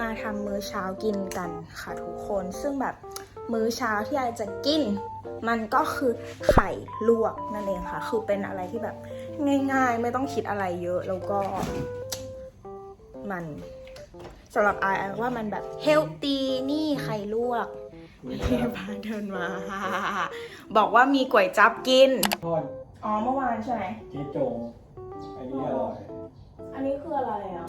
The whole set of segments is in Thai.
มาทำมื้อเช้ากินกันค่ะทุกคนซึ่งแบบมื้อเช้าที่ไอจะกิน มันก็คือไข่ลวกนั่นเองค่ะ คือเป็นอะไรที่แบบง่ายๆ ไม่ต้องคิดอะไรเยอะแล้วก็ มันสำหรับไอไอว่ามันแบบเฮลตี้นี่ไข่ลวกนี่พาเดินมา บอกว่ามีก๋วยจับกิน ทอดอ๋อเมื่อวานใช่ไหมเจ๊จงอันนี้อร่อย อันนี้คืออะไรอะ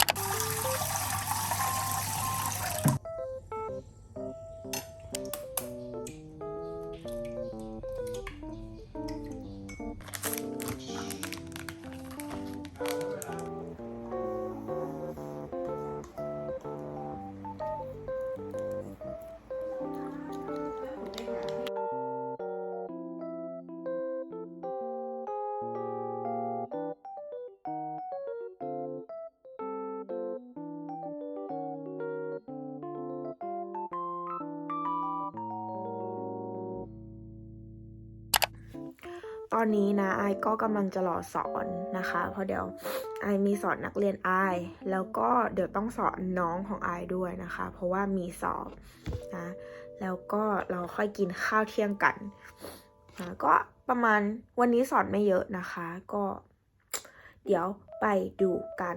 ตอนนี้นะไอก็กำลังจะรอสอนนะคะ เพราะเดี๋ยวไอมีสอนนักเรียนไอแล้วก็เดี๋ยวต้องสอนน้องของไอด้วยนะคะ เพราะว่ามีสอบนะแล้วก็เราค่อยกินข้าวเที่ยงกันนะก็ประมาณวันนี้สอนไม่เยอะนะคะ ก็ เดี๋ยวไปดูกัน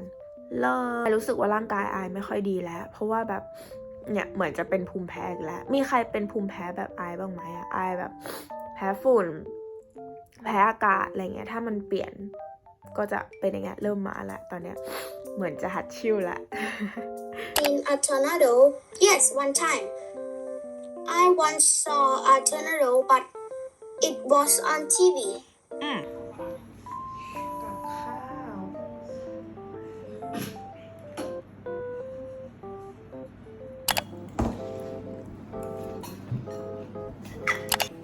เลยรู้สึกว่าร่างกายไอไม่ค่อยดีแล้ว เพราะว่าแบบเนี่ยเหมือนจะเป็นภูมิแพ้อีกแล้ว มีใครเป็นภูมิแพ้แบบไอบ้างไหมอะไอแบบ แพ้ฝุ่น แพ้อากาศอะไรเงี้ยถ้ามันเปลี่ยนก็จะเป็นอย่างเงี้ยเริ่มมาแล้วตอนเนี้ยเหมือนจะหัดชิวแล้ว in a tornado? Yes, one time. I once saw a tornado, but it was on TV. อืม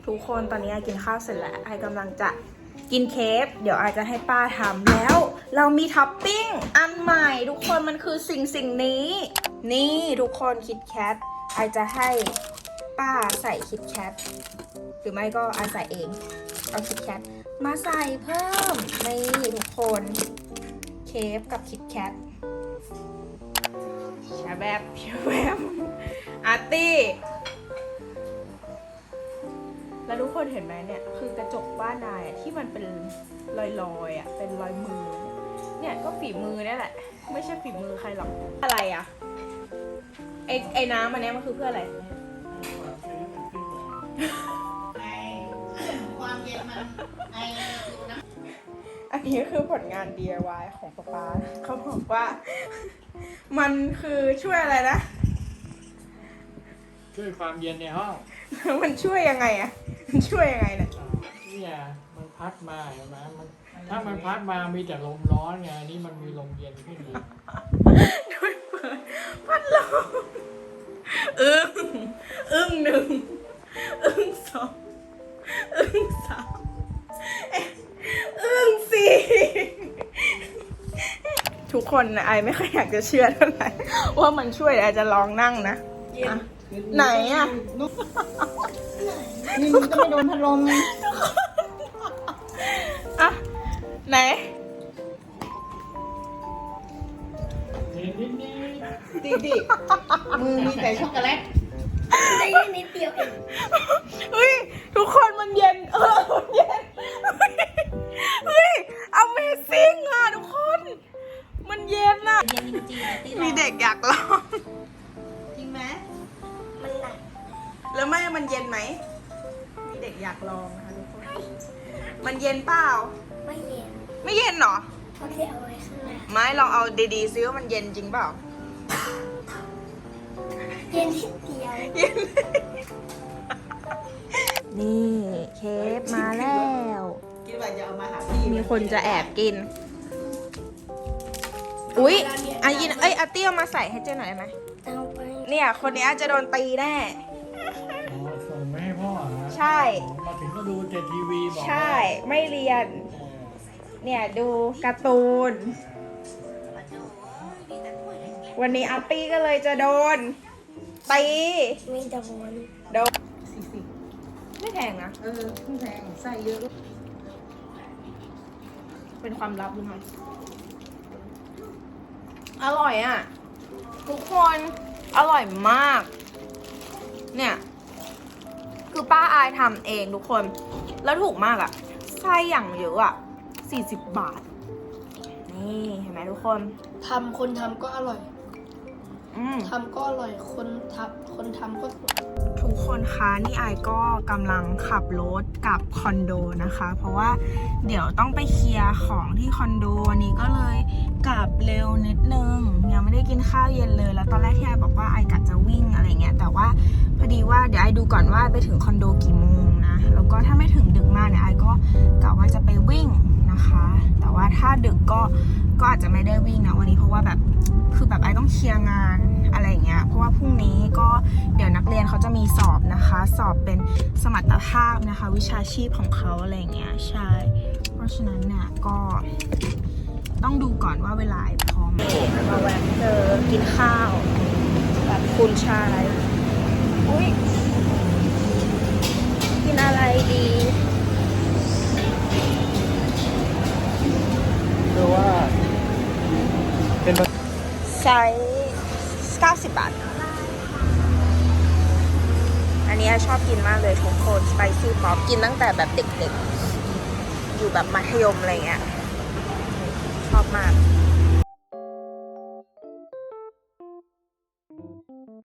ทุกคนตอนนี้ไอกินข้าวเสร็จแล้วไอกำลังจะกินเค้กเดี๋ยวไอจะให้ป้าทำแล้ว เรามีท็อปปิ้งอันใหม่ ทุกคนมันคือสิ่งสิ่งนี้ นี่ทุกคนคิดแคทไอจะให้ป้าใส่คิดแคทหรือไม่ก็ไอใส่เอง เอาคิดแคทมาใส่เพิ่มนี่ทุกคนเคฟกับคิดแคทชาแบบชาแบบอาร์ตี้ แล้วทุกคนเห็นไหมเนี่ยคือกระจกบ้านนายอะที่มันเป็นรอยๆอะเป็นรอยมือ เนี่ยก็ฝีมือเนี่ยแหละ ไม่ใช่ฝีมือใครหรอกอะไรอะไอไอ้น้ำอันเนี้ยมันคือเพื่ออะไรอันนี้คือผลงาน DIY ของป๊าป๊าเขาบอกว่า มันคือช่วยอะไรนะ ช่วยความเย็นในห้อง มันช่วยยังไงอะมันช่วยยังไงเนี่ยอ่าเนี่ยมันพัดมาเห็นไหมมันถ้ามันพัดมามีแต่ลมร้อนไงอันนี่มันมีลมเย็นขึ้นมาด้วยเปิดพัดลมอึ้งอึ้งหนึ่งอึ้งสองอึ้งสามเอ๊ะอึ้งสี่ทุกคนนะไอไม่ค่อยอยากจะเชื่อเท่าไหร่ว่ามันช่วยไอจะลองนั่งนะอะ ไหนอะนี่มันก็ไม่โดนพัดลมไงอะไหนเห็นนิดนิดดิดิมือมีแต่ช็อกโกแลตได้นิดเดียวเองเฮ้ยทุกคนมันเย็นเออมันเย็นเฮ้ย Amazing อะทุกคน มันเย็นอะเย็นจริงๆตีมีเด็กอยากลองจริง ม่มันเย็นไหม มีเด็กอยากลองนะคะทุกคน มันเย็นเปล่า ไม่เย็นไม่เย็นเหรอเพราะที่เอาไว้ข้างในไม่ลองเอาดีๆซิว่ามันเย็นจริงเปล่า เย็นนิดเดียวนี่เคฟมาแล้ว คิดว่าจะเอามาหาพี่มีคนจะแอบกิน อุ๊ยอายินเอ้ยอาเตี้ยมาใส่ให้เจ๊หน่อยได้ไหมเอาไปเนี่ย คนนี้จะโดนตีแน่ ใช่ มาถึงก็ดูแต่ทีวีบอกใช่ ไม่เรียน เนี่ยดูการ์ตูน วันนี้อาร์ตี้ก็เลยจะโดนตีไม่โดนโดนไม่แพงนะ เออไม่แพงไส้เยอะ เป็นความลับนะคะอร่อยอะ ทุกคนอร่อยมาก เนี่ย คือป้าอายทำเองทุกคน แล้วถูกมากอะไส้อย่างเยอะอะ40บาท นี่เห็นไหมทุกคน ทำคนทำก็อร่อย อืม ทำก็อร่อย คนทำคนทำก็สวยทุกคนคะนี่ไอายก็กำลังขับรถกลับคอนโดนะคะ เพราะว่าเดี๋ยวต้องไปเคลียร์ของที่คอนโดวันนี้ก็เลยกลับเร็วนิดนึงยัง ไม่ได้กินข้าวเย็นเลย แล้วตอนแรกที่ไอบอกว่าไอกะจะวิ่งอะไรเงี้ย แต่ว่าพอดีว่าเดี๋ยวไอดูก่อนว่าไปถึงคอนโดกี่โมงนะ แล้วก็ถ้าไม่ถึงดึกมากเนี่ยไอก็กะว่าจะไปวิ่งนะคะ แต่ว่าถ้าดึกก็ก็อาจจะไม่ได้วิ่งนะวันนี้เพราะว่าแบบคือแบบไอต้องเคลียร์งานอะไรเงี้ย เพราะว่าพรุ่งนี้ก็เดี๋ยวนักเรียนเขาจะมีสอบนะคะ สอบเป็นสมรรถภาพนะคะ วิชาชีพของเขาอะไรเงี้ยใช่ เพราะฉะนั้นเนี่ยก็ ต้องดูก่อนว่าเวลาพร้อมไหมมาแวะเจอกินข้าวแบบคุณชายอุ้ยกินอะไรดีคือว่า เป็นไซส์90 บาท อันนี้ชอบกินมากเลยทุกคนสไปซี่ป๊อปกินตั้งแต่แบบเด็กๆ อยู่แบบมัธยมอะไรเงี้ย ชอบมาก